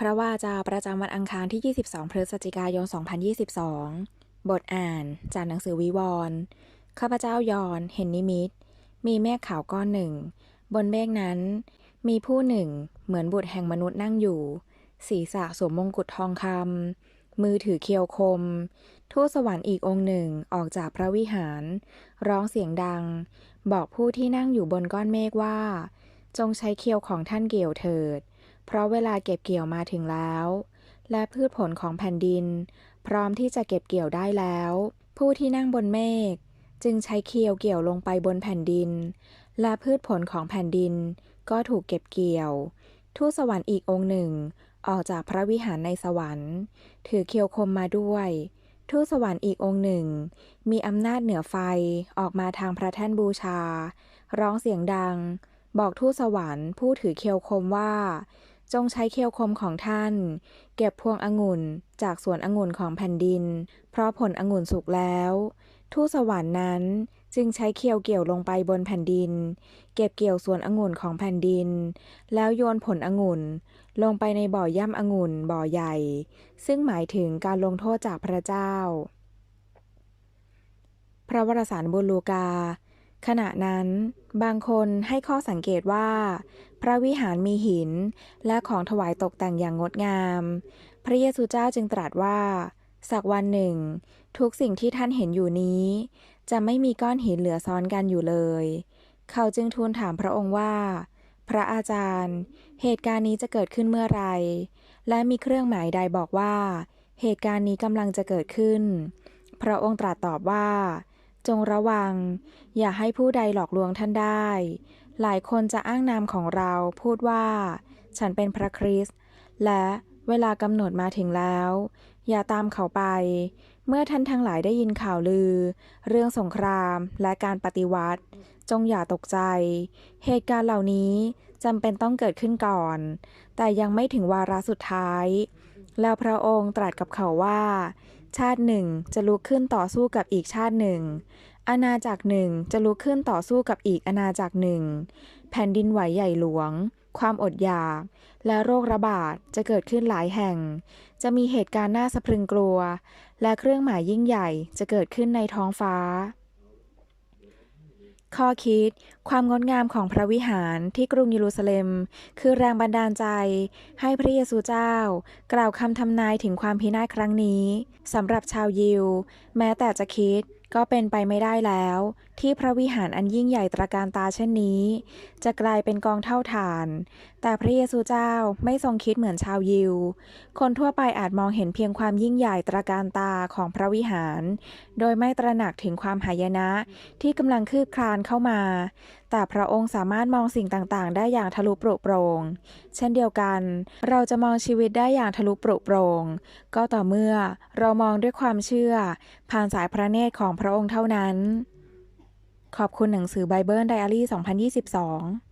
พระวาจาประจำวันอังคารที่ 22 พฤศจิกายน 2022 บทอ่านจากหนังสือวิวรณ์ข้าพเจ้ายอนเห็นนิมิต มีเมฆขาวก้อนหนึ่ง บนเมฆนั้น มีผู้หนึ่ง เหมือนบุตรแห่งมนุษย์นั่งอยู่ ศีรษะสวมมงกุฎทองคำมือถือเคียวคม ทูตสวรรค์อีกองค์หนึ่งออกจากพระวิหาร ร้องเสียงดัง บอกผู้ที่นั่งอยู่บนก้อนเมฆว่า จงใช้เคียวของท่านเกี่ยวเถิด เพราะเวลาเก็บเกี่ยวมาถึงแล้ว และพืชผลของแผ่นดิน พร้อมที่จะเก็บเกี่ยวได้แล้ว ผู้ที่นั่งบนเมฆจึงใช้เคียวเกี่ยวลงไปบนแผ่นดิน และพืชผลของแผ่นดินก็ถูกเก็บเกี่ยว ทูตสวรรค์อีกองค์หนึ่ง ออกจากพระวิหารในสวรรค์ ถือเคียวคมมาด้วย ทูตสวรรค์อีกองค์หนึ่ง มีอำนาจเหนือไฟออกมาทางพระแท่นบูชา ร้องเสียงดัง บอกทูตสวรรค์ผู้ถือเคียวคมว่า จงใช้เคียวคมของท่าน เก็บพวงองุ่นจากสวนองุ่นของแผ่นดิน เพราะผลองุ่นสุกแล้ว ทูตสวรรค์นั้นจึงใช้เคียวเกี่ยวลงไปบนแผ่นดิน เก็บเกี่ยวสวนองุ่นของแผ่นดิน แล้วโยนผลองุ่น ลงไปในบ่อย่ำองุ่นบ่อใหญ่ ซึ่งหมายถึงการลงโทษจากพระเจ้า พระวรสารบุลูกา ขณะนั้นบางคนให้ข้อสังเกตว่า พระวิหารมีหินและของถวายตกแต่งอย่างงดงาม พระเยซูเจ้าจึงตรัสว่า สักวันหนึ่ง ทุกสิ่งที่ท่านเห็นอยู่นี้ จะไม่มีก้อนหินเหลือซ้อนกันอยู่เลย เขาจึงทูลถามพระองค์ว่า พระอาจารย์ เหตุการณ์นี้จะเกิดขึ้นเมื่อไร และมีเครื่องหมายใดบอกว่า เหตุการณ์นี้กำลังจะเกิดขึ้น พระองค์ตรัสตอบว่า จงระวัง อย่าให้ผู้ใดหลอกลวงท่านได้ หลายคนจะอ้างนามของเราพูดว่า ฉันเป็นพระคริสต์และเวลากำหนดมาถึงแล้ว อย่าตามเขาไป เมื่อท่านทั้งหลายได้ยินข่าวลือ เรื่องสงครามและการปฏิวัติ จงอย่าตกใจ เหตุการณ์เหล่านี้จำเป็นต้องเกิดขึ้นก่อน แต่ยังไม่ถึงวาระสุดท้าย แล้วพระองค์ตรัสกับเขาว่า ชาติหนึ่งจะลุกขึ้นต่อสู้กับอีกชาติหนึ่ง อาณาจักรหนึ่งจะลุกขึ้นต่อสู้กับอีกอาณาจักรหนึ่ง แผ่นดินไหวใหญ่หลวง ความอดอยาก และโรคระบาดจะเกิดขึ้นหลายแห่ง จะมีเหตุการณ์น่าสะพรึงกลัว และเครื่องหมายยิ่งใหญ่จะเกิดขึ้นในท้องฟ้า ข้อคิด ความงดงามของพระวิหารที่กรุงเยรูซาเล็ม คือแรงบันดาลใจ ให้พระเยซูเจ้า กล่าวคำทำนายถึงความพินาศครั้งนี้สำหรับชาวยิว แม้แต่จะคิด ก็เป็นไปไม่ได้แล้ว ที่พระวิหารอันยิ่งใหญ่ตระการตาเช่นนี้ จะกลายเป็นกองเท่าฐาน แต่พระเยซูเจ้าไม่ทรงคิดเหมือนชาวยิว คนทั่วไปอาจมองเห็นเพียงความยิ่งใหญ่ตระการตาของพระวิหาร โดยไม่ตระหนักถึงความหายนะที่กำลังคืบคลานเข้ามา แต่พระองค์สามารถมองสิ่งต่างๆ ได้อย่างทะลุปรุโปร่งเช่นเดียวกัน เราจะมองชีวิตได้อย่างทะลุปรุโปร่งก็ต่อเมื่อเรามองด้วยความเชื่อ ผ่านสายพระเนตรของพระองค์เท่านั้น ขอบคุณหนังสือไบเบิลไดอารี่ 2022